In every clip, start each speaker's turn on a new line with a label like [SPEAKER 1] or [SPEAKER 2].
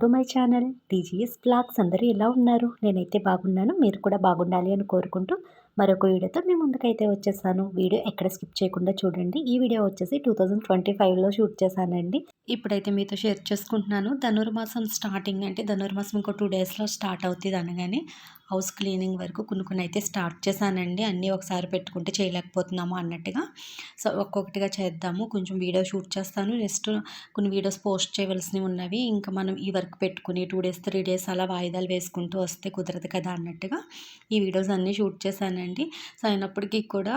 [SPEAKER 1] To my channel. T G S vlogs అందరూ ఎలా ఉన్నారు? నేనైతే బాగున్నాను. మీరు కూడా బాగుండాలి అని కోరుకుంటూ మరొక వీడియోతో మీ ముందుకైతే వచ్చేసాను. వీడియో ఎక్కడ స్కిప్ చేయకుండా చూడండి. ఈ వీడియో వచ్చేసి టూ థౌజండ్ ట్వంటీ ఫైవ్లో షూట్ చేశానండి. ఇప్పుడైతే మీతో షేర్ చేసుకుంటున్నాను. ధనుర్మాసం స్టార్టింగ్ అంటే ధనుర్మాసం ఇంకో టూ డేస్లో స్టార్ట్ అవుతుంది అనగానే హౌస్ క్లీనింగ్ వరకు కొన్ని కొన్ని అయితే స్టార్ట్ చేశానండి. అన్నీ ఒకసారి పెట్టుకుంటే చేయలేకపోతున్నాము అన్నట్టుగా. సో ఒక్కొక్కటిగా చేద్దాము. కొంచెం వీడియో షూట్ చేస్తాను. నెక్స్ట్ కొన్ని వీడియోస్ పోస్ట్ చేయవలసినవి ఉన్నవి. ఇంకా మనం ఈ వర్క్ పెట్టుకుని టూ డేస్ త్రీ డేస్ అలా వాయిదాలు వేసుకుంటూ వస్తే కుదరదు కదా అన్నట్టుగా ఈ వీడియోస్ అన్నీ షూట్ చేశానండి. సో అయినప్పటికీ కూడా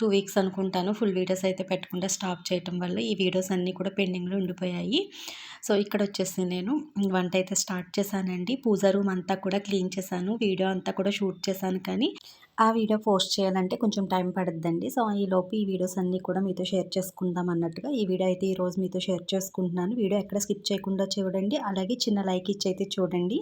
[SPEAKER 1] టూ వీక్స్ అనుకుంటాను. ఫుల్ వీడియోస్ అయితే పెట్టకుండా స్టాప్ చేయటం వల్ల ఈ వీడియోస్ అన్నీ కూడా పెండింగ్లో ఉండిపోయాయి. సో ఇక్కడ వచ్చేసి నేను వంట అయితే స్టార్ట్ చేశానండి. పూజ రూమ్ అంతా కూడా క్లీన్ చేశాను. వీడియో అంతా కూడా షూట్ చేశాను కానీ ఆ వీడియో పోస్ట్ చేయాలంటే కొంచెం టైం పడుద్దండి. సో ఈలోపు ఈ వీడియోస్ అన్నీ కూడా మీతో షేర్ చేసుకుందాం అన్నట్టుగా ఈ వీడియో అయితే ఈరోజు మీతో షేర్ చేసుకుంటున్నాను. వీడియో ఎక్కడ స్కిప్ చేయకుండా చూడండి. అలాగే చిన్న లైక్ ఇచ్చి అయితే చూడండి.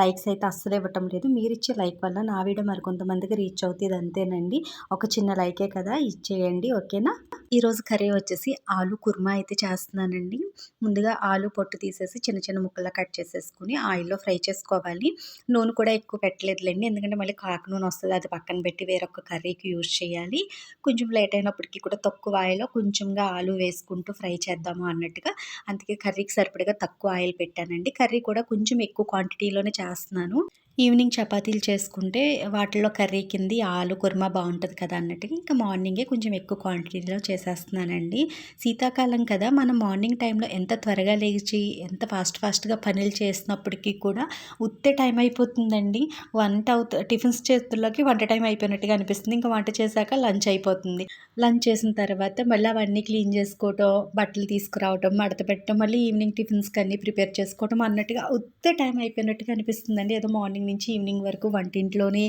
[SPEAKER 1] లైక్స్ అయితే అస్సలు ఇవ్వటం లేదు. మీరు ఇచ్చే లైక్ వల్ల నా వీడియో మరికొంతమందికి రీచ్ అవుతుంది అంతేనండి. ఒక చిన్న లైకే కదా ఇచ్చేయండి. ఓకేనా? ఈరోజు కర్రీ వచ్చేసి ఆలు కుర్మా అయితే చేస్తున్నానండి. ముందుగా ఆలు పొట్టు తీసేసి చిన్న చిన్న ముక్కలా కట్ చేసేసుకుని ఆయిల్లో ఫ్రై చేసుకోవాలి. నూనె కూడా ఎక్కువ పెట్టలేదులేండి. ఎందుకంటే మళ్ళీ కాకు నూనె వస్తుంది అది పక్కన పెట్టి వేరొక కర్రీకి యూజ్ చేయాలి. కొంచెం లేట్ అయినప్పటికీ కూడా తక్కువ ఆయిల్లో కొంచెంగా ఆలు వేసుకుంటూ ఫ్రై చేద్దాము అన్నట్టుగా. అందుకే కర్రీకి సరిపడగా తక్కువ ఆయిల్ పెట్టానండి. కర్రీ కూడా కొంచెం ఎక్కువ క్వాంటిటీలోనే చేస్తున్నాను. ఈవినింగ్ చపాతీలు చేసుకుంటే వాటిల్లో కర్రీ కింది ఆలు కుర్మా బాగుంటుంది కదా అన్నట్టుగా ఇంకా మార్నింగే కొంచెం ఎక్కువ క్వాంటిటీలో చేసేస్తున్నానండి. శీతాకాలం కదా మనం మార్నింగ్ టైంలో ఎంత త్వరగా లేచి ఎంత ఫాస్ట్ ఫాస్ట్గా పనులు చేసినప్పటికీ కూడా ఉత్తే టైం అయిపోతుందండి. వంట అవుతు టిఫిన్స్ చేతుల్లోకి వంట టైం అయిపోయినట్టుగా అనిపిస్తుంది. ఇంకా వంట చేశాక లంచ్ అయిపోతుంది. లంచ్ చేసిన తర్వాత మళ్ళీ అవన్నీ క్లీన్ చేసుకోవటం బట్టలు తీసుకురావటం మడత పెట్టడం మళ్ళీ ఈవినింగ్ టిఫిన్స్కి అన్నీ ప్రిపేర్ చేసుకోవటం అన్నట్టుగా ఉత్తే టైం అయిపోయినట్టుగా అనిపిస్తుందండి. ఏదో మార్నింగ్ నుంచి ఈవినింగ్ వరకు వంటింట్లోనే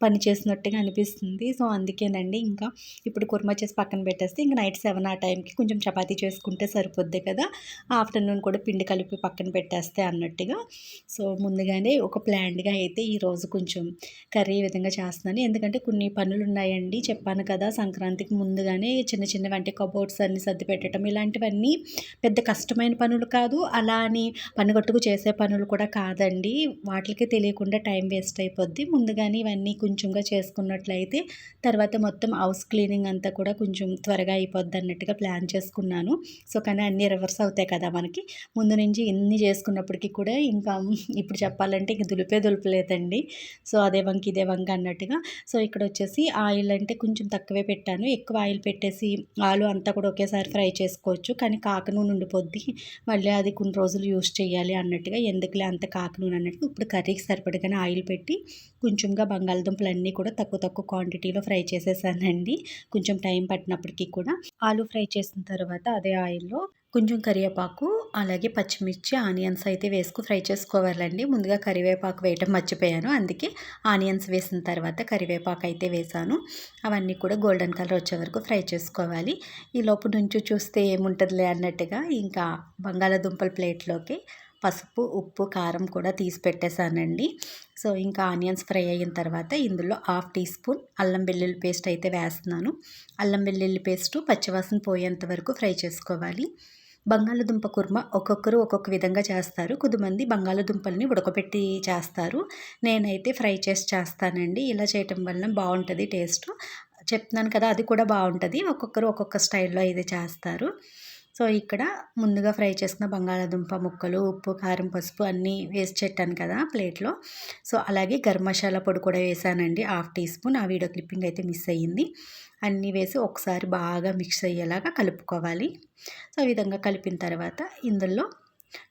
[SPEAKER 1] పని చేసినట్టుగా అనిపిస్తుంది. సో అందుకేనండి ఇంకా ఇప్పుడు కుర్మా చేసి పక్కన పెట్టేస్తే ఇంకా నైట్ సెవెన్ ఆ టైంకి కొంచెం చపాతీ చేసుకుంటే సరిపోద్ది కదా. ఆఫ్టర్నూన్ కూడా పిండి కలిపి పక్కన పెట్టేస్తే అన్నట్టుగా. సో ముందుగానే ఒక ప్లాన్డ్గా అయితే ఈరోజు కొంచెం కర్రీ విధంగా చేస్తున్నాను. ఎందుకంటే కొన్ని పనులు ఉన్నాయండి చెప్పాను కదా సంక్రాంతికి ముందుగానే చిన్న చిన్న వంటి కబోర్డ్స్ అన్ని సర్ది పెట్టడం ఇలాంటివన్నీ పెద్ద కష్టమైన పనులు కాదు. అలా అని పనిగట్టుకు చేసే పనులు కూడా కాదండి. వాటికి తెలియకుండా టైం వేస్ట్ అయిపోద్ది. ముందుగానే ఇవన్నీ కొంచెంగా చేసుకున్నట్లయితే తర్వాత మొత్తం హౌస్ క్లీనింగ్ అంతా కూడా కొంచెం త్వరగా అయిపోద్ది అన్నట్టుగా ప్లాన్ చేసుకున్నాను. సో కానీ అన్నీ రివర్స్ అవుతాయి కదా మనకి. ముందు నుంచి ఎన్ని చేసుకున్నప్పటికీ కూడా ఇంకా ఇప్పుడు చెప్పాలంటే ఇంక దులిపే దులిపలేదండి. సో అదే వంక ఇదే వంక అన్నట్టుగా. సో ఇక్కడ వచ్చేసి ఆయిల్ అంటే కొంచెం తక్కువే పెట్టాను. ఎక్కువ ఆయిల్ పెట్టేసి ఆలు అంతా కూడా ఒకేసారి ఫ్రై చేసుకోవచ్చు. కానీ కాక నూనె ఉండిపోద్ది. మళ్ళీ అది కొన్ని రోజులు యూస్ చేయాలి అన్నట్టుగా. ఎందుకులే అంత కాక నూనె అన్నట్టుగా. ఇప్పుడు కర్రీకి సరిపడగానే ఆయిల్ పెట్టి కొంచెంగా బంగాళదుంప అన్నీ కూడా తక్కువ తక్కువ క్వాంటిటీలో ఫ్రై చేసేసానండి. కొంచెం టైం పట్టినప్పటికీ కూడా. ఆలు ఫ్రై చేసిన తర్వాత అదే ఆయిల్లో కొంచెం కరివేపాకు అలాగే పచ్చిమిర్చి ఆనియన్స్ అయితే వేసుకు ఫ్రై చేసుకోవాలండి. ముందుగా కరివేపాకు వేయటం మర్చిపోయాను. అందుకే ఆనియన్స్ వేసిన తర్వాత కరివేపాకు అయితే వేసాను. అవన్నీ కూడా గోల్డెన్ కలర్ వచ్చే వరకు ఫ్రై చేసుకోవాలి. ఈ లోపు నుంచి చూస్తే ఏముంటుందిలే అన్నట్టుగా ఇంకా బంగాళాదుంపల ప్లేట్లోకి పసుపు ఉప్పు కారం కూడా తీసి పెట్టేశానండి. సో ఇంకా ఆనియన్స్ ఫ్రై అయిన తర్వాత ఇందులో హాఫ్ టీ స్పూన్ అల్లం వెల్లుల్లి పేస్ట్ అయితే వేస్తున్నాను. అల్లం వెల్లుల్లి పేస్టు పచ్చివాసన పోయేంత వరకు ఫ్రై చేసుకోవాలి. బంగాళదుంప కుర్మ ఒక్కొక్కరు ఒక్కొక్క విధంగా చేస్తారు. కొద్దిమంది బంగాళదుంపల్ని ఉడకపెట్టి చేస్తారు. నేనైతే ఫ్రై చేసి చేస్తానండి. ఇలా చేయటం వలన బాగుంటుంది టేస్ట్. చెప్తున్నాను కదా అది కూడా బాగుంటుంది. ఒక్కొక్కరు ఒక్కొక్క స్టైల్లో అయితే చేస్తారు. సో ఇక్కడ ముందుగా ఫ్రై చేసిన బంగాళాదుంప ముక్కలు ఉప్పు కారం పసుపు అన్నీ వేసి పెట్టాను కదా ప్లేట్లో. సో అలాగే గరం మసాలా పొడి కూడా వేసానండి. Half teaspoon. ఆ వీడియో క్లిప్పింగ్ అయితే మిస్ అయ్యింది. అన్నీ వేసి ఒకసారి బాగా మిక్స్ అయ్యేలాగా కలుపుకోవాలి. సో ఈ విధంగా కలిపిన తర్వాత ఇందులో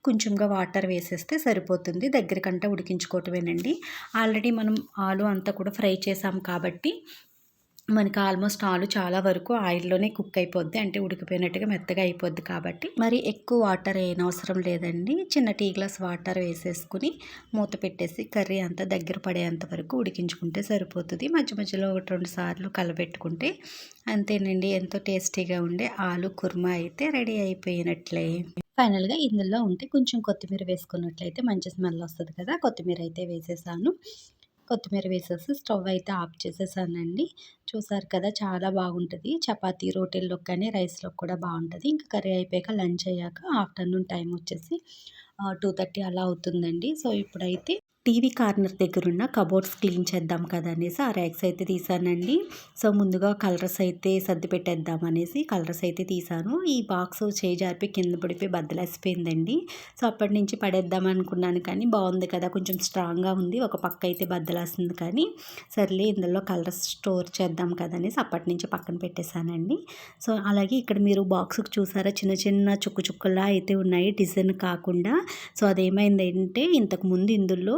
[SPEAKER 1] కొంచెంగా వాటర్ వేసేస్తే సరిపోతుంది. దగ్గరకంటే ఉడికించుకోవటమేనండి. ఆల్రెడీ మనం ఆలు అంతా కూడా ఫ్రై చేసాం కాబట్టి మనకి ఆల్మోస్ట్ ఆలు చాలా వరకు ఆయిల్లోనే కుక్ అయిపోద్ది. అంటే ఉడికిపోయినట్టుగా మెత్తగా అయిపోద్ది కాబట్టి. మరి ఎక్కువ వాటర్ అవసరం లేదండి. చిన్న టీ గ్లాస్ వాటర్ వేసేసుకుని మూత పెట్టేసి కర్రీ అంతా దగ్గర పడేంత వరకు ఉడికించుకుంటే సరిపోతుంది. మధ్య మధ్యలో ఒకటి రెండు సార్లు కలబెట్టుకుంటే అంతేనండి. ఎంతో టేస్టీగా ఉండే ఆలు కుర్మా అయితే రెడీ అయిపోయినట్లే. ఫైనల్గా ఇందులో ఉంటే కొంచెం కొత్తిమీర వేసుకున్నట్లయితే మంచి స్మెల్ వస్తుంది కదా. కొత్తిమీర అయితే వేసేసాను. కొత్తిమీర వేసేసి స్టవ్ అయితే ఆఫ్ చేసేసానండి. చూసారు కదా చాలా బాగుంటుంది. చపాతీ రోటీల్లో కానీ రైస్లో కూడా బాగుంటుంది. ఇంకా కర్రీ అయిపోయాక లంచ్ అయ్యాక ఆఫ్టర్నూన్ టైం వచ్చేసి టూ థర్టీ అలా అవుతుందండి. సో ఇప్పుడైతే టీవీ కార్నర్ దగ్గర ఉన్న కబోర్డ్స్ క్లీన్ చేద్దాం కదా అనేసి ఆ ర్యాక్స్ అయితే తీసానండి. సో ముందుగా కలర్స్ అయితే సర్ది పెట్టేద్దాం అనేసి కలర్స్ అయితే తీసాను. ఈ బాక్స్ చేయి జారిపోయి కింద పడిపోయి బద్దలేసిపోయిందండి. సో అప్పటి నుంచి పడేద్దాం అనుకున్నాను కానీ బాగుంది కదా కొంచెం స్ట్రాంగ్గా ఉంది ఒక పక్క అయితే బద్దలేస్తుంది కానీ సర్లే ఇందులో కలర్స్ స్టోర్ చేద్దాం కదా అనేసి అప్పటి నుంచి పక్కన పెట్టేశానండి. సో అలాగే ఇక్కడ మీరు బాక్స్కి చూసారా చిన్న చిన్న చుక్కు చుక్కలా అయితే ఉన్నాయి డిజైన్ కాకుండా. సో అదేమైందంటే ఇంతకుముందు ఇందులో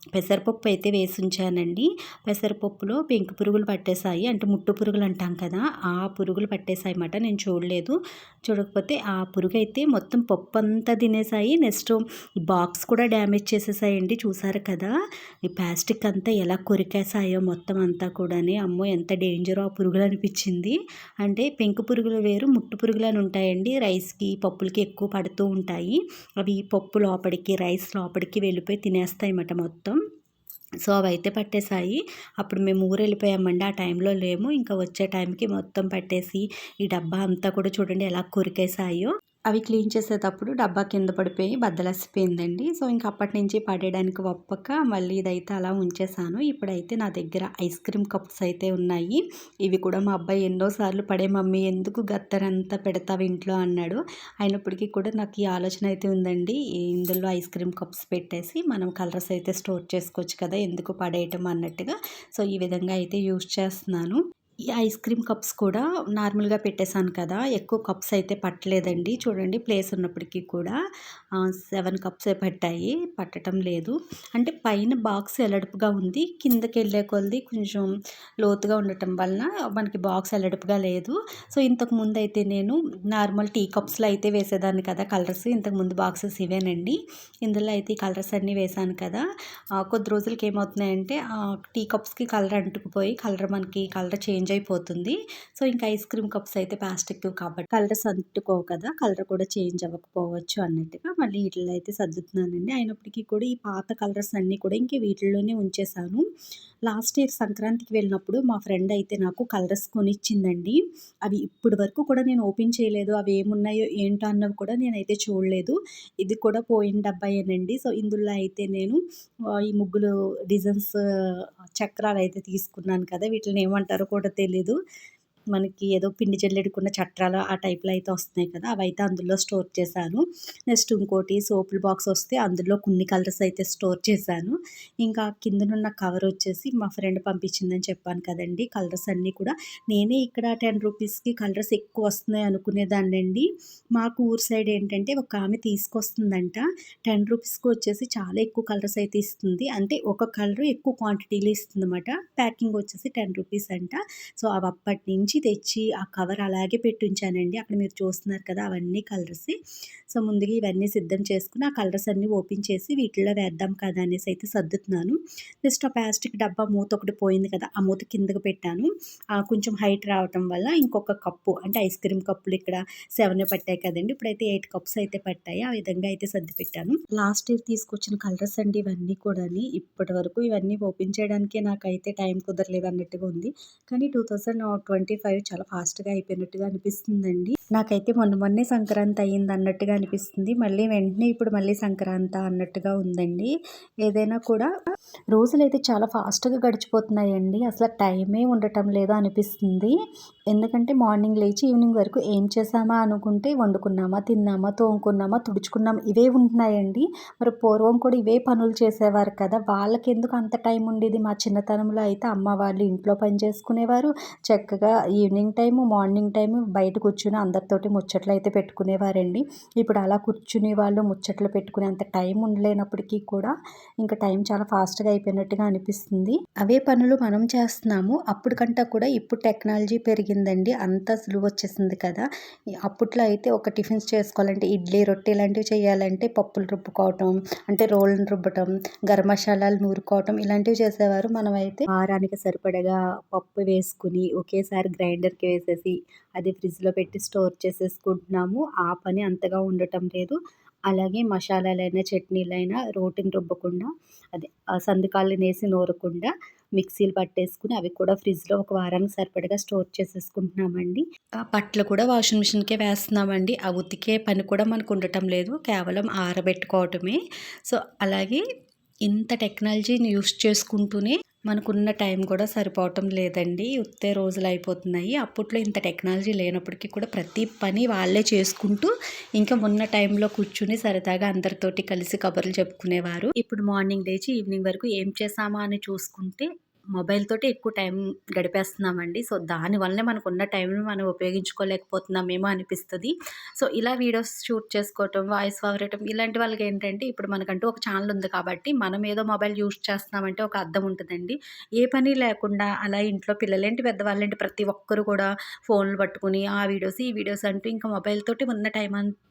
[SPEAKER 1] పెసరపప్పు అయితే వేసి ఉంచానండి పెసరపప్పులో పెంకు పురుగులు పట్టేశాయి. అంటే ముట్టు పురుగులు అంటాం కదా ఆ పురుగులు పట్టేశాయి అన్నమాట నేను చూడలేదు. చూడకపోతే ఆ పురుగు అయితే మొత్తం పప్పు అంతా తినేసాయి నెక్స్ట్ బాక్స్ కూడా డ్యామేజ్ చేసేసాయండి చూసారు కదా ఈ ప్లాస్టిక్ అంతా ఎలా కొరికేసాయో మొత్తం అంతా కూడాని. అమ్మో ఎంత డేంజర్ ఆ పురుగులు అనిపించింది. అంటే పెంకు పురుగులు వేరు ముట్టు పురుగులు అని ఉంటాయండి. రైస్కి పప్పులకి ఎక్కువ పడుతూ ఉంటాయి. అవి పప్పు లోపలికి రైస్ లోపలికి వెళ్ళిపోయి తినేస్తాయి అన్నమాట మొత్తం. సో అవి అయితే పట్టేసాయి అప్పుడు మేము ఊరు వెళ్ళిపోయామండి ఆ టైంలో లేము. ఇంకా వచ్చే టైంకి మొత్తం పట్టేసి ఈ డబ్బా అంతా కూడా చూడండి ఎలా కొరికేసాయో అవి క్లీన్ చేసేటప్పుడు డబ్బా కింద పడిపోయి బద్దలసిపోయిందండి. సో ఇంక అప్పటి నుంచి పడేయడానికి ఒప్పక మళ్ళీ ఇదైతే అలా ఉంచేసాను. ఇప్పుడైతే నా దగ్గర ఐస్ క్రీమ్ కప్స్ అయితే ఉన్నాయి. ఇవి కూడా మా అబ్బాయి ఎన్నోసార్లు పడే మమ్మీ ఎందుకు గత్తరంతా పెడతావు ఇంట్లో? అన్నాడు. అయినప్పటికీ కూడా నాకు ఈ ఆలోచన అయితే ఉందండి. ఇందులో ఐస్ క్రీమ్ కప్స్ పెట్టేసి మనం కలర్స్ అయితే స్టోర్ చేసుకోవచ్చు కదా ఎందుకు పడేయటం అన్నట్టుగా. సో ఈ విధంగా అయితే యూజ్ చేస్తున్నాను. ఈ ఐస్ క్రీమ్ కప్స్ కూడా నార్మల్గా పెట్టేశాను కదా ఎక్కువ కప్స్ అయితే పట్టలేదండి. చూడండి ప్లేస్ ఉన్నప్పటికీ కూడా సెవెన్ కప్సే పట్టాయి పట్టడం లేదు. అంటే పైన బాక్స్ ఎలడుపుగా ఉంది కిందకి వెళ్ళే కొలది కొంచెం లోతుగా ఉండటం వలన మనకి బాక్స్ ఎలడుపుగా లేదు. సో ఇంతకు ముందు అయితే నేను నార్మల్ టీ కప్స్లో అయితే వేసేదాన్ని కదా కలర్స్ ఇంతకు ముందు బాక్సెస్ ఇవేనండి. ఇందులో అయితే కలర్స్ అన్నీ వేసాను కదా. కొద్ది రోజులకి ఏమవుతున్నాయంటే టీ కప్స్కి కలర్ అంటుకుపోయి కలర్ మనకి కలర్ చేంజ్ అయిపోతుంది. సో ఇంకా ఐస్ క్రీమ్ కప్స్ అయితే ప్లాస్టిక్ కాబట్టి కలర్స్ అంటుకోవు కదా కలర్ కూడా చేంజ్ అవ్వకపోవచ్చు అన్నట్టుగా మళ్ళీ వీటిలో అయితే సర్దుతున్నానండి. అయినప్పటికీ కూడా ఈ పాత కలర్స్ అన్నీ కూడా ఇంక వీటిల్లోనే ఉంచేసాను లాస్ట్ ఇయర్ సంక్రాంతికి వెళ్ళినప్పుడు మా ఫ్రెండ్ అయితే నాకు కలర్స్ కొనిచ్చిందండి. అవి ఇప్పటి వరకు కూడా నేను ఓపెన్ చేయలేదు. అవి ఏమున్నాయో ఏంటో అన్నవి కూడా నేనైతే చూడలేదు. ఇది కూడా పోయిన డబ్బాయేనండి. సో ఇందులో అయితే నేను ఈ ముగ్గులు డిజైన్స్ చక్రాలు అయితే తీసుకున్నాను కదా వీటిని ఏమంటారో కూడా తెలీదు మనకి ఏదో పిండి జల్లెడుకున్న చట్రాలు ఆ టైప్లో అయితే వస్తున్నాయి కదా అవైతే అందులో స్టోర్ చేశాను. నెక్స్ట్ ఇంకోటి సోపుల బాక్స్ వస్తే అందులో కొన్ని కలర్స్ అయితే స్టోర్ చేశాను. ఇంకా కిందనున్న కవర్ వచ్చేసి మా ఫ్రెండ్ పంపించిందని చెప్పాను కదండి కలర్స్ అన్నీ కూడా. నేనే ఇక్కడ టెన్ రూపీస్కి కలర్స్ ఎక్కువ వస్తున్నాయి అనుకునేదాన్ని అండి మాకు ఊరు సైడ్ ఏంటంటే ఒక ఆమె తీసుకొస్తుందంట. టెన్ రూపీస్కి వచ్చేసి చాలా ఎక్కువ కలర్స్ అయితే ఇస్తుంది. అంటే ఒక కలర్ ఎక్కువ క్వాంటిటీలో ఇస్తుంది అనమాట ప్యాకింగ్ వచ్చేసి టెన్ రూపీస్ అంట. సో అవి అప్పటి నుంచి నుంచి తెచ్చి ఆ కవర్ అలాగే పెట్టించానండి. అక్కడ మీరు చూస్తున్నారు కదా అవన్నీ కలర్స్. సో ముందుగా ఇవన్నీ సిద్ధం చేసుకుని ఆ కలర్స్ అన్నీ ఓపెన్ చేసి వీటిలో వేద్దాం కదా అనేసి అయితే సర్దుతున్నాను. నెక్స్ట్ ఆ ప్లాస్టిక్ డబ్బా మూత ఒకటి పోయింది కదా ఆ మూత కిందకు పెట్టాను. కొంచెం హైట్ రావటం వల్ల ఇంకొక కప్పు అంటే ఐస్ క్రీమ్ కప్పులు ఇక్కడ సెవెన్ పట్టాయి కదండి. ఇప్పుడైతే ఎయిట్ కప్స్ అయితే పట్టాయి. ఆ విధంగా అయితే సర్ది పెట్టాను. లాస్ట్ ఇయర్ తీసుకొచ్చిన కలర్స్ అండి ఇవన్నీ కూడా ఇప్పటి వరకు ఇవన్నీ ఓపెన్ చేయడానికే నాకైతే టైం కుదరలేదు అన్నట్టుగా ఉంది. కానీ టూ థౌజండ్ ట్వంటీ ఫైవ్ చాలా ఫాస్ట్గా అయిపోయినట్టుగా అనిపిస్తుందండి. నాకైతే మొన్న మొన్నే సంక్రాంతి అయ్యింది అన్నట్టుగా అనిపిస్తుంది. మళ్ళీ వెంటనే ఇప్పుడు మళ్ళీ సంక్రాంతి అన్నట్టుగా ఉందండి. ఏదైనా కూడా రోజులు అయితే చాలా ఫాస్ట్గా గడిచిపోతున్నాయండి. అసలు టైమే ఉండటం లేదు అనిపిస్తుంది. ఎందుకంటే మార్నింగ్ లేచి ఈవినింగ్ వరకు ఏం చేసామా అనుకుంటే వండుకున్నామా తిన్నామా తోముకున్నామా తుడుచుకున్నామా ఇవే ఉంటున్నాయండి. మరి పూర్వం కూడా ఇవే పనులు చేసేవారు కదా. వాళ్ళకి ఎందుకు అంత టైం ఉండేది? మా చిన్నతనంలో అయితే అమ్మ వాళ్ళు ఇంట్లో పని చేసుకునేవారు. చక్కగా ఈవినింగ్ టైము మార్నింగ్ టైము బయట కూర్చుని అందరితోటి ముచ్చట్లు అయితే పెట్టుకునేవారండి. ఇప్పుడు అలా కూర్చునే వాళ్ళు ముచ్చట్లు పెట్టుకునే అంత టైం ఉండలేనప్పటికీ కూడా ఇంకా టైం చాలా ఫాస్ట్గా అయిపోయినట్టుగా అనిపిస్తుంది. అవే పనులు మనం చేస్తున్నాము. అప్పటికంటే కూడా ఇప్పుడు టెక్నాలజీ పెరిగిందండి. అంత సులువు వచ్చేసింది కదా. అప్పట్లో అయితే ఒక టిఫిన్స్ చేసుకోవాలంటే ఇడ్లీ రొట్టె ఇలాంటివి చేయాలంటే పప్పులు రుబ్బుకోవటం అంటే రోళ్ళను రుబ్బటం గరం మసాలాలు నూరుకోవటం ఇలాంటివి చేసేవారు. మనం అయితే ఆరానికి సరిపడగా పప్పు వేసుకుని ఒకేసారి గ్రైండర్కి వేసేసి అది ఫ్రిడ్జ్లో పెట్టి స్టోర్ చేసేసుకుంటున్నాము. ఆ పని అంతగా ఉండటం లేదు. అలాగే మసాలాలైనా చట్నీలైనా రోటిని రుబ్బకుండా అదే సందుకాళ్ళని వేసి నూరకుండా మిక్సీలు పట్టేసుకుని అవి కూడా ఫ్రిడ్జ్లో ఒక వారానికి సరిపడగా స్టోర్ చేసేసుకుంటున్నామండి. బట్టలు కూడా వాషింగ్ మిషన్కే వేస్తున్నామండి. ఆ ఉతికే పని కూడా మనకు ఉండటం లేదు. కేవలం ఆరబెట్టుకోవటమే. సో అలాగే ఇంత టెక్నాలజీని యూస్ చేసుకుంటూనే మనకున్న టైం కూడా సరిపోవటం లేదండి. ఉత్తే రోజులు అయిపోతున్నాయి. అప్పట్లో ఇంత టెక్నాలజీ లేనప్పటికీ కూడా ప్రతి పని వాళ్ళే చేసుకుంటూ ఇంకా ఉన్న టైంలో కూర్చుని సరదాగా అందరితోటి కలిసి కబుర్లు చెప్పుకునేవారు. ఇప్పుడు మార్నింగ్ లేచి ఈవినింగ్ వరకు ఏం చేసామా అని చూసుకుంటే మొబైల్ తోటి ఎక్కువ టైం గడిపేస్తున్నామండి. సో దానివల్లనే మనకు ఉన్న టైంని మనం ఉపయోగించుకోలేకపోతున్నామేమో అనిపిస్తుంది. సో ఇలా వీడియోస్ షూట్ చేసుకోవటం వాయిస్ వాగరటం ఇలాంటి వాళ్ళకి ఏంటంటే ఇప్పుడు మనకంటూ ఒక ఛానల్ ఉంది కాబట్టి మనం ఏదో మొబైల్ యూస్ చేస్తున్నామంటే ఒక అర్థం ఉంటుందండి. ఏ పని లేకుండా అలా ఇంట్లో పిల్లలేంటి పెద్దవాళ్ళేంటి ప్రతి ఒక్కరు కూడా ఫోన్లు పట్టుకుని ఆ వీడియోస్ ఈ వీడియోస్ అంటూ ఇంకా మొబైల్ తోటి ఉన్న టైం అంతా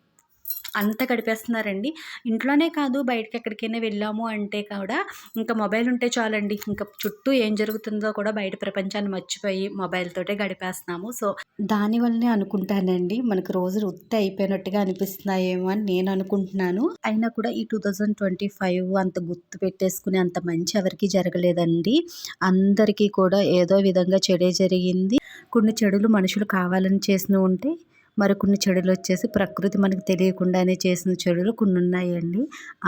[SPEAKER 1] అంత గడిపేస్తున్నారండి. ఇంట్లోనే కాదు బయటకి ఎక్కడికైనా వెళ్ళాము అంటే కూడా ఇంకా మొబైల్ ఉంటే చాలండి. ఇంకా చుట్టూ ఏం జరుగుతుందో కూడా బయట ప్రపంచాన్ని మర్చిపోయి మొబైల్ తోటే గడిపేస్తున్నాము. సో దానివల్లనే అనుకుంటానండి. మనకు రోజులు ఉత్తి అయిపోయినట్టుగా అనిపిస్తున్నాయేమో అని నేను అనుకుంటున్నాను. అయినా కూడా ఈ టూ థౌజండ్ ట్వంటీ ఫైవ్ అంత గుర్తు పెట్టేసుకుని అంత మంచి ఎవరికి జరగలేదండి. అందరికీ కూడా ఏదో విధంగా చెడే జరిగింది. కొన్ని చెడులు మనుషులు కావాలని చేసిన ఉంటే మరికొన్ని చెడులు వచ్చేసి ప్రకృతి మనకు తెలియకుండానే చేసిన చెడులు కొన్ని ఉన్నాయండి.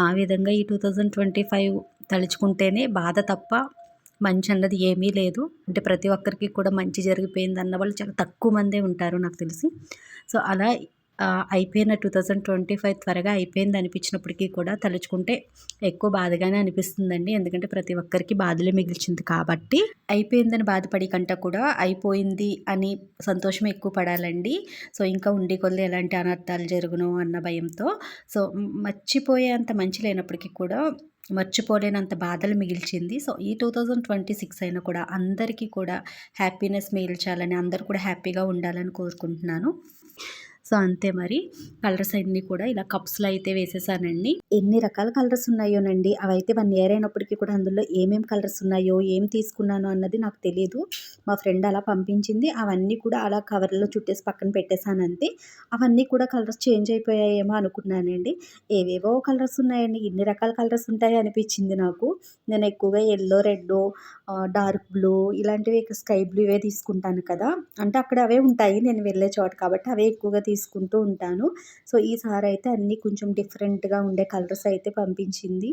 [SPEAKER 1] ఆ విధంగా ఈ టూ థౌజండ్ ట్వంటీ ఫైవ్ తలుచుకుంటేనే బాధ తప్ప మంచి అన్నది ఏమీ లేదు. అంటే ప్రతి ఒక్కరికి కూడా మంచి జరిగిపోయింది అన్న వాళ్ళు చాలా తక్కువ మందే ఉంటారు నాకు తెలిసి. సో అలా అయిపోయిన టూ థౌజండ్ ట్వంటీ ఫైవ్ త్వరగా అయిపోయింది అనిపించినప్పటికీ కూడా తలుచుకుంటే ఎక్కువ బాధగానే అనిపిస్తుందండి. ఎందుకంటే ప్రతి ఒక్కరికి బాధలే మిగిల్చింది కాబట్టి అయిపోయిందని బాధపడి కంట కూడా అయిపోయింది అని సంతోషం ఎక్కువ పడాలండి. సో ఇంకా ఉండి కొద్ది ఎలాంటి అనర్థాలు జరుగును అన్న భయంతో. సో మర్చిపోయేంత మంచి లేనప్పటికీ కూడా మర్చిపోలేనంత బాధలు మిగిల్చింది. సో ఈ టూ థౌజండ్ ట్వంటీ సిక్స్ అయినా కూడా అందరికీ కూడా హ్యాపీనెస్ మిగిల్చాలని అందరూ కూడా హ్యాపీగా ఉండాలని కోరుకుంటున్నాను. సో అంతే మరి. కలర్స్ అన్నీ కూడా ఇలా కప్స్లో అయితే వేసేసానండి. ఎన్ని రకాల కలర్స్ ఉన్నాయోనండి? అవి అయితే వన్ ఇయర్ అయినప్పటికీ కూడా అందులో ఏమేమి కలర్స్ ఉన్నాయో ఏం తీసుకున్నానో అన్నది నాకు తెలియదు మా ఫ్రెండ్ అలా పంపించింది. అవన్నీ కూడా అలా కవర్లో చుట్టేసి పక్కన పెట్టేశాను అంతే. అవన్నీ కూడా కలర్స్ చేంజ్ అయిపోయాయేమో అనుకున్నానండి. ఏవేవో కలర్స్ ఉన్నాయండి. ఇన్ని రకాల కలర్స్ ఉంటాయి అనిపించింది నాకు. నేను ఎక్కువగా ఎల్లో రెడ్ డార్క్ బ్లూ ఇలాంటివి స్కై బ్లూ ఇవే తీసుకుంటాను కదా. అంటే అక్కడ అవే ఉంటాయి. నేను వెళ్ళే చోట కాబట్టి అవే ఎక్కువగా తీసుకుంటాను తీసుకుంటూ ఉంటాను. సో ఈసారి అయితే అన్నీ కొంచెం డిఫరెంట్గా ఉండే కలర్స్ అయితే పంపించింది.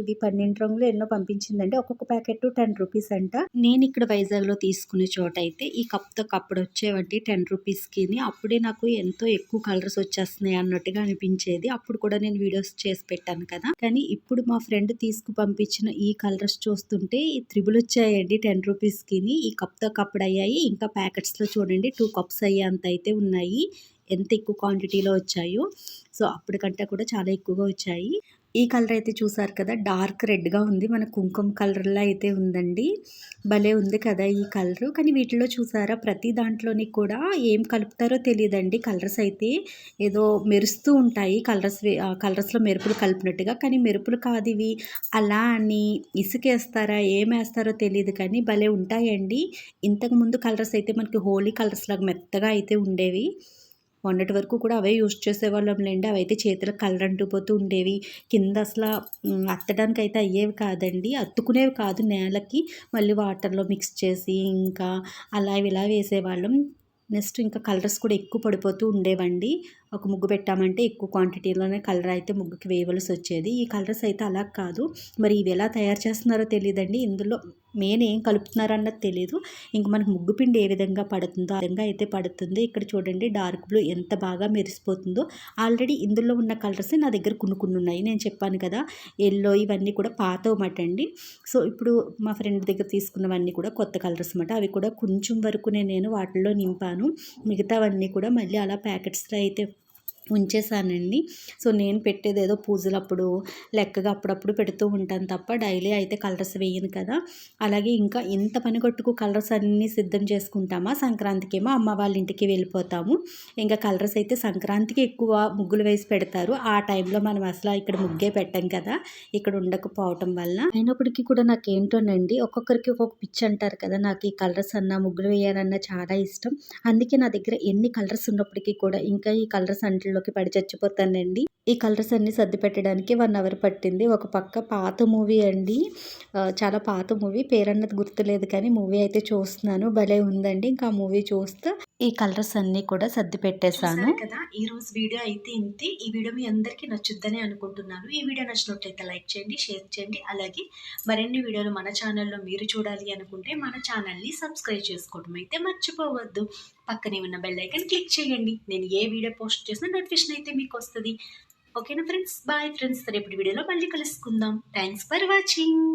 [SPEAKER 1] ఇవి పన్నెండు రంగులు ఎన్నో పంపించిందంటే ఒక్కొక్క ప్యాకెట్ టెన్ రూపీస్ అంట. నేను ఇక్కడ వైజాగ్లో తీసుకునే చోట అయితే ఈ కప్తో కప్పుడు వచ్చేవంటి టెన్ రూపీస్కి అప్పుడే నాకు ఎంతో ఎక్కువ కలర్స్ వచ్చేస్తున్నాయి అన్నట్టుగా అనిపించేది. అప్పుడు కూడా నేను వీడియోస్ చేసి పెట్టాను కదా. కానీ ఇప్పుడు మా ఫ్రెండ్ తీసుకు పంపించిన ఈ కలర్స్ చూస్తుంటే ఈ త్రిబుల్ వచ్చాయండి టెన్ రూపీస్కి ఈ కప్తో కప్పుడు అయ్యాయి ఇంకా ప్యాకెట్స్లో చూడండి టూ కప్స్ అయ్యేంత అయితే ఉన్నాయి. ఎంత ఎక్కువ క్వాంటిటీలో వచ్చాయో. సో అప్పటికంటే కూడా చాలా ఎక్కువగా వచ్చాయి. ఈ కలర్ అయితే చూసారు కదా డార్క్ రెడ్గా ఉంది. మన కుంకుమ కలర్లో అయితే ఉందండి. భలే ఉంది కదా ఈ కలర్ కానీ వీటిలో చూసారా ప్రతి దాంట్లోని కూడా ఏం కలుపుతారో తెలియదండి కలర్స్ అయితే. ఏదో మెరుస్తూ ఉంటాయి కలర్స్ కలర్స్లో మెరుపులు కలిపినట్టుగా. కానీ మెరుపులు కాదు ఇవి. అలా అని ఇసుకేస్తారా ఏం వేస్తారో తెలియదు కానీ భలే ఉంటాయండి. ఇంతకుముందు కలర్స్ అయితే మనకి హోలీ కలర్స్ లాగా మెత్తగా అయితే ఉండేవి. మొన్నటి వరకు కూడా అవే యూస్ చేసేవాళ్ళం లేండి. అవైతే చేతులకు కలర్ అంటుపోతూ ఉండేవి. కింద అసలు అత్తడానికి అయితే అయ్యేవి కాదండి. అత్తుకునేవి కాదు నేలకి. మళ్ళీ వాటర్లో మిక్స్ చేసి ఇంకా అలా ఇలా వేసేవాళ్ళం. నెక్స్ట్ ఇంకా కలర్స్ కూడా ఎక్కువ పడిపోతూ ఉండేవండి. ఒక ముగ్గు పెట్టామంటే ఎక్కువ క్వాంటిటీలోనే కలర్ అయితే ముగ్గుకి వేయవలసి వచ్చేది. ఈ కలర్స్ అయితే అలా కాదు. మరి ఇవి ఎలా తయారు చేస్తున్నారో తెలియదండి ఇందులో మెయిన్ ఏం కలుపుతున్నారన్నది తెలియదు ఇంక మనకు ముగ్గు పిండి ఏ విధంగా పడుతుందో ఆ విధంగా అయితే పడుతుంది. ఇక్కడ చూడండి డార్క్ బ్లూ ఎంత బాగా మెరిసిపోతుందో. ఆల్రెడీ ఇందులో ఉన్న కలర్స్ నా దగ్గర కొన్ని కొన్ని ఉన్నాయి. నేను చెప్పాను కదా ఎల్లో ఇవన్నీ కూడా పాతవమాట అండి సో ఇప్పుడు మా ఫ్రెండ్ దగ్గర తీసుకున్నవన్నీ కూడా కొత్త కలర్స్ అన్నమాట. అవి కూడా కొంచెం వరకునే నేను వాటిల్లో నింపాను. మిగతావన్నీ కూడా మళ్ళీ అలా ప్యాకెట్స్లో అయితే ఉంచేసానండి. సో నేను పెట్టేది ఏదో పూజలప్పుడు లెక్కగా అప్పుడప్పుడు పెడుతూ ఉంటాను తప్ప డైలీ అయితే కలర్స్ వేయను కదా. అలాగే ఇంకా ఇంత పని కొట్టుకు కలర్స్ అన్నీ సిద్ధం చేసుకుంటామా? సంక్రాంతికి ఏమో అమ్మ వాళ్ళ ఇంటికి వెళ్ళిపోతాము. ఇంకా కలర్స్ అయితే సంక్రాంతికి ఎక్కువ ముగ్గులు వేసి పెడతారు. ఆ టైంలో మనం అసలు ఇక్కడ ముగ్గే పెట్టాం కదా ఇక్కడ ఉండకపోవటం వల్ల. అయినప్పటికీ కూడా నాకు ఏంటోనండి ఒక్కొక్కరికి ఒక్కొక్క పిచ్చి అంటారు కదా నాకు ఈ కలర్స్ అన్న ముగ్గులు వేయాలన్నా చాలా ఇష్టం. అందుకే నా దగ్గర ఎన్ని కలర్స్ ఉన్నప్పటికీ కూడా ఇంకా ఈ కలర్స్ అంట్లో
[SPEAKER 2] దానిలోకి పడి చచ్చిపోతానండి. ఈ కలర్స్ అన్ని సర్ది పెట్టడానికి వన్ అవర్ పట్టింది. ఒక పక్క పాత మూవీ అండి. చాలా పాత మూవీ. పేరన్నది గుర్తులేదు కానీ మూవీ అయితే చూస్తున్నాను. భలే ఉందండి. ఇంకా మూవీ చూస్తూ ఈ కలర్స్ అన్ని కూడా సర్ది పెట్టేశాను.
[SPEAKER 1] కదా ఈ రోజు వీడియో అయితే ఇంతే. ఈ వీడియో మీ అందరికీ నచ్చుద్దని అనుకుంటున్నాను. ఈ వీడియో నచ్చినట్లయితే లైక్ చేయండి షేర్ చేయండి. అలాగే మరిన్ని వీడియోలు మన ఛానల్లో మీరు చూడాలి అనుకుంటే మన ఛానల్ని సబ్స్క్రైబ్ చేసుకోవడం అయితే మర్చిపోవద్దు. పక్కనే ఉన్న బెల్ క్లిక్ చేయండి. నేను ఏ వీడియో పోస్ట్ చేసినా నోటిఫికేషన్ అయితే మీకు వస్తుంది. ఓకేనా ఫ్రెండ్స్? Bye friends. రేపటి వీడియోలో మళ్ళీ కలుసుకుందాం. Thanks for watching.